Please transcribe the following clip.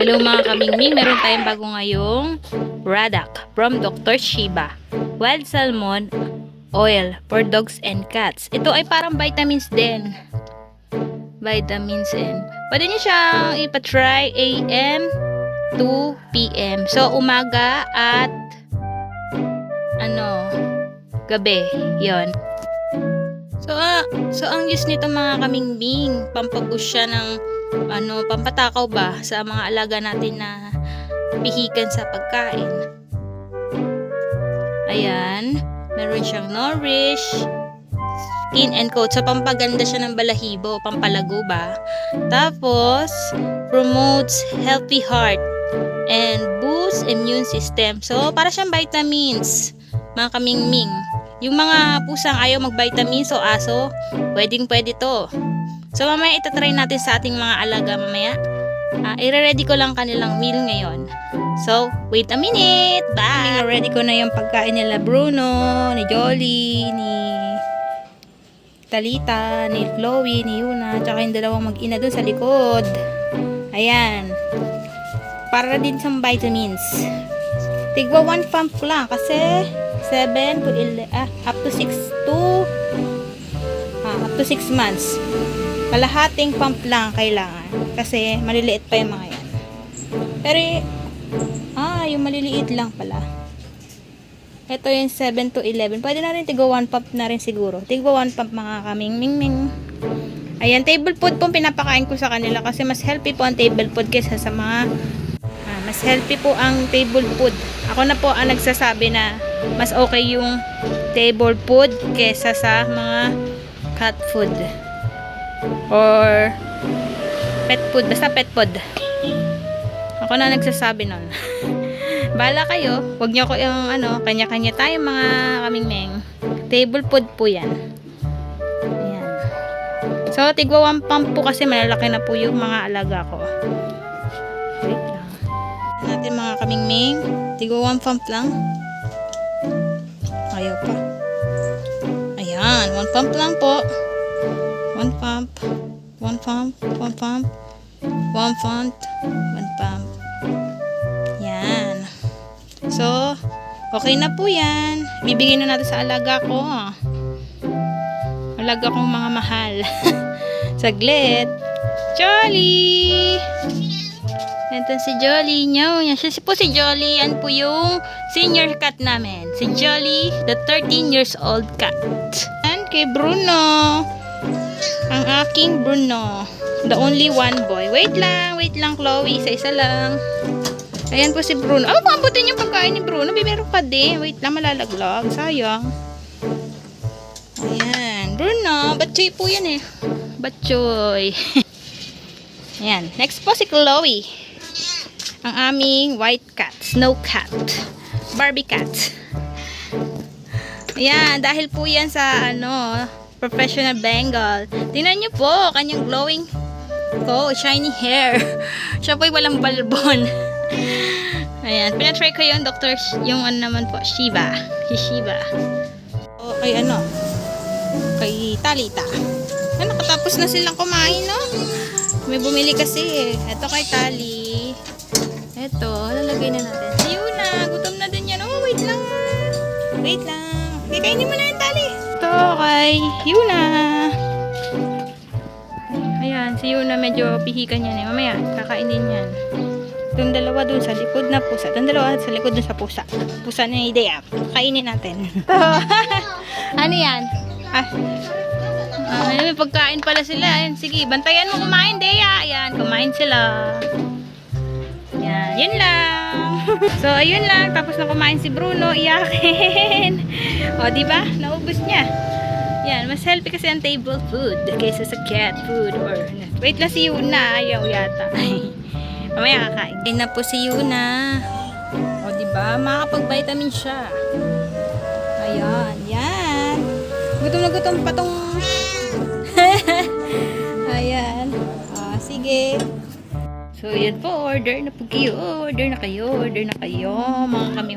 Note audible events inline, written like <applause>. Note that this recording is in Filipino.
Hello mga kamingming, meron tayong bago ngayong Radak from Dr. Shiba. Wild Salmon Oil for Dogs and Cats. Ito ay parang vitamins din. Vitamins and pwede nyo siyang ipatry AM to PM. So, umaga at ano, gabi. yon. So, ah, so ang use nito mga kamingming, pampapush siya ng ano, pampatakaw ba sa mga alaga natin na pihikan sa pagkain. Ayan, meron siyang nourish, skin and coat. So, pampaganda siya ng balahibo, pampalago ba. Tapos, promotes healthy heart and boosts immune system. So, para siyang vitamins, mga kamingming. Yung mga pusang ayaw mag-vitamins o aso, pwedeng pwede to. So, mamaya itatry natin sa ating mga alaga mamaya. Ah, i-ready ko lang kanilang meal ngayon. So, wait a minute. Bye! Ready ko na yung pagkain nila Bruno, ni Jolly, ni Talita, ni Chloe, ni Yuna, tsaka yung dalawang mag-ina dun sa likod. Ayan. Para din sa vitamins. Tigwa one pump lang kasi 7 to 11, ah, up to 6 to ah, up to 6 months. Kalahating pump lang kailangan kasi maliliit pa yung mga yan. Pero ah, yung maliliit lang pala. Ito yung 7 to 11. Pwede na rin tigwa 1 pump na rin siguro. Tigwa 1 pump mga kaming ming ming. Ayan, table food po pinapakain ko sa kanila kasi mas healthy po ang table food kaysa sa mga ah, mas healthy po ang table food. Ako na po ang nagsasabi na mas okay yung table food kaysa sa mga cat food or pet food. Basta pet food. Ako na nagsasabi nun. <laughs> Bala kayo, wag nyo ko yung ano, kanya-kanya tayo mga kaming meng. Table food po yan. Ayan. So, tigwa one pump po kasi malalaki na po yung mga alaga ko. Wait lang. Natin mga kaming meng. Tigwa one pump lang. Ayaw pa. Ayan, one pump lang po. One pump. One pump. One pump. One pump. One pump. Yan. So, okay na po yan. Bibigyan na natin sa alaga ko. Alaga kong mga mahal. <laughs> Saglit. Jolly! Ito si Jolly. Nyaw, yan. Siya po si Jolly. Yan po yung senior cat namin. Si Jolly, the 13 years old cat. Yan kay Bruno. Ang aking Bruno. The only one boy. Wait lang, wait lang, Chloe. Isa-isa lang. Ayan po si Bruno. Oh, pambutin yung pagkain ni Bruno. May meron pa din. Wait lang, malalaglag. Sayang. Ayan. Bruno, batchoy po yan eh. Batchoy. <laughs> Ayan. Next po si Chloe. Ang aming white cat. Snow cat. Barbie cat. Ayan. Dahil po yan sa ano, professional Bengal. Tingnan nyo po, kanyang glowing ko, shiny hair. <laughs> Siya po'y walang balbon. <laughs> Ayan, pinatry ko yung doctor, yung ano naman po, Shiva. Si Shiva. O, kay ano, kay Talita. Ah, nakatapos na silang kumain, no? May bumili kasi eh. Ito kay Tali. Ito, lalagay na natin. Ayun na, gutom na din yan. Oh, wait lang. Wait lang. Okay, kainin mo na kay Yuna. Ayan, si Yuna medyo pihikan yan eh. Mamaya, kakainin yan. Itong dalawa dun sa likod na pusa. Itong dalawa sa likod dun sa pusa. Pusa na yung idea. Kainin natin. <laughs> ano yan? Ah, ah, may pagkain pala sila. Ayan, sige, bantayan mo kumain, Dea. Ayan, kumain sila. Yan, yun lang. <laughs> so, ayun lang. Tapos na kumain si Bruno, iyakin. <laughs> o, di ba? Naubos niya. Yan, mas healthy kasi ang table food kaysa sa cat food or wait lang si Yuna, ayaw yata. Mamaya kakain. Kain na po si Yuna. O, di ba? Makakapag-vitamin siya. Ayan, yan. Gutom na gutom pa tong... <laughs> Ayan. Ah, sige. So, yan po. Order na po kayo. Order na kayo. Order na kayo. Mga kami